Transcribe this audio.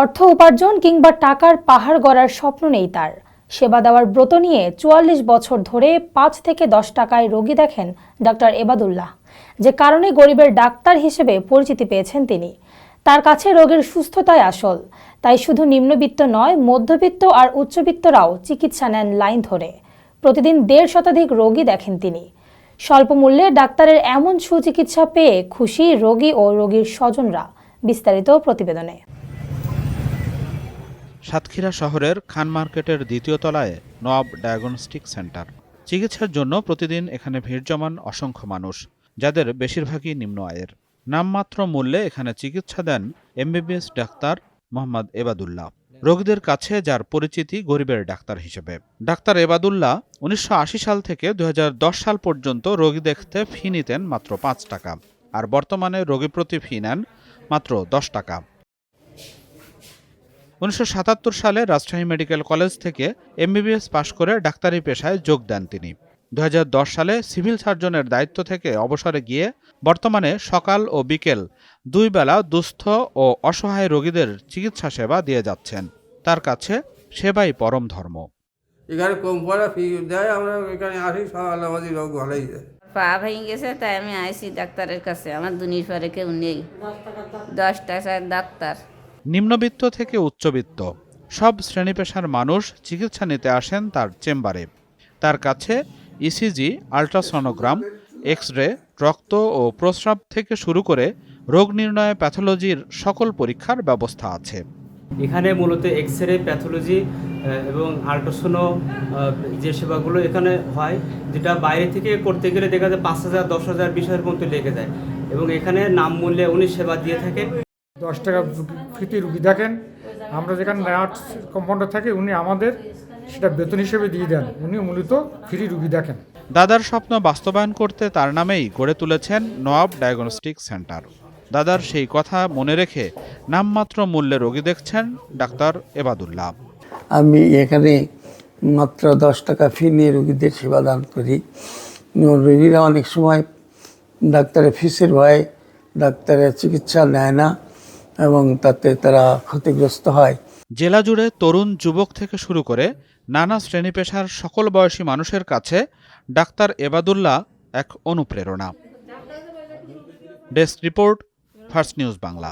অর্থ উপার্জন কিংবা টাকার পাহাড় গড়ার স্বপ্ন নেই তার। সেবা দেওয়ার ব্রত নিয়ে চুয়াল্লিশ বছর ধরে পাঁচ থেকে দশ টাকায় রোগী দেখেন ডাক্তার এবাদুল্লাহ। যে কারণে গরিবের ডাক্তার হিসেবে পরিচিতি পেয়েছেন তিনি। তার কাছে রোগের সুস্থতাই আসল। তাই শুধু নিম্নবিত্ত নয়, মধ্যবিত্ত আর উচ্চবিত্তরাও চিকিৎসা নেন লাইন ধরে। প্রতিদিন দেড় শতাধিক রোগী দেখেন তিনি। স্বল্প মূল্যে ডাক্তারের এমন সুচিকিৎসা পেয়ে খুশি রোগী ও রোগীর স্বজনরা। বিস্তারিত প্রতিবেদনে। সাতক্ষীরা শহরের খান মার্কেটের দ্বিতীয় তলায় নব ডায়াগনস্টিক সেন্টার। চিকিৎসার জন্য প্রতিদিন এখানে ভিড় জমান অসংখ্য মানুষ, যাদের বেশিরভাগই নিম্ন আয়ের। নামমাত্র মূল্যে এখানে চিকিৎসা দেন এমবিবিএস ডাক্তার মোহাম্মদ এবাদুল্লাহ। রোগীদের কাছে যার পরিচিতি গরিবের ডাক্তার হিসেবে। ডাক্তার এবাদুল্লাহ উনিশশো আশি সাল থেকে দু হাজার দশ সাল পর্যন্ত রোগী দেখতে ফি নিতেন মাত্র পাঁচ টাকা, আর বর্তমানে রোগী প্রতি ফি নেন মাত্র দশ টাকা। উনিশশো সাতাত্তর সালে রাজশাহী মেডিকেল কলেজ থেকে এমবিবিএস পাশ করে ডাক্তারি পেশায় যোগ দেন তিনি। দু হাজার দশ সালে সিভিল সার্জনের দায়িত্ব থেকে অবসরে গিয়ে বর্তমানে সকাল ও বিকেল দুই বেলা দুস্থ ও অসহায় রোগীদের চিকিৎসা সেবা দিয়ে যাচ্ছেন। তার কাছে সেবাই পরম ধর্ম। এখানে কম পড়া ফি দেয় আমরা এখানে আসি সকাল আমাদের রোগ ভালোই যায় পা ভেঙে গেছে তাই আমি আইসি ডাক্তারের কাছে। আমার দুনির পরে কেউ নেই। দশ টাকার ডাক্তার। নিম্নবিত্ত থেকে উচ্চবিত্ত। সব শ্রেণি পেশার মানুষ চিকিৎসা নিতে আসেন তার চেম্বারে। তার কাছে ইসিজি আল্ট্রাসনোগ্রাম এক্স রে রক্ত ও প্রস্রাব থেকে শুরু করে রোগ নির্ণয় প্যাথোলজির সকল পরীক্ষার ব্যবস্থা আছে। এখানে মূলত এক্স রে প্যাথোলজি এবং আল্ট্রাসোনো যে সেবাগুলো এখানে হয়, যেটা বাইরে থেকে করতে গেলে দেখা যায় পাঁচ হাজার, দশ হাজার, বিশ হাজার পর্যন্ত লেগে যায়। এবং এখানে নাম মূল্যে উনি সেবা দিয়ে থাকেন। দশ টাকা ফ্রিতে রুগী দেখেন আমরা যেখানে নার্স কম্পাউন্ডার থাকি উনি আমাদের সেটা বেতন হিসেবে দিয়ে দেন। উনি মূলত ফ্রি রুগী দেখেন। দাদার স্বপ্ন বাস্তবায়ন করতে তার নামেই গড়ে তুলেছেন নোয়াব ডায়াগনস্টিক সেন্টার। দাদার সেই কথা মনে রেখে নামমাত্র মূল্যে রোগী দেখছেন ডাক্তার এবাদুল্লাহ। আমি এখানে মাত্র দশ টাকা ফি নিয়ে রোগীদের সেবা দান করি। রোগীরা অনেক সময় ডাক্তারের ফিসের ভয়ে ডাক্তারের চিকিৎসা নেয় না। এবং তাতে তারা ক্ষতিগ্রস্ত হয়। জেলা জুড়ে তরুণ যুবক থেকে শুরু করে নানা শ্রেণি পেশার সকল বয়সী মানুষের কাছে ডাক্তার এবাদুল্লাহ এক অনুপ্রেরণা। Desk report, first news Bangla.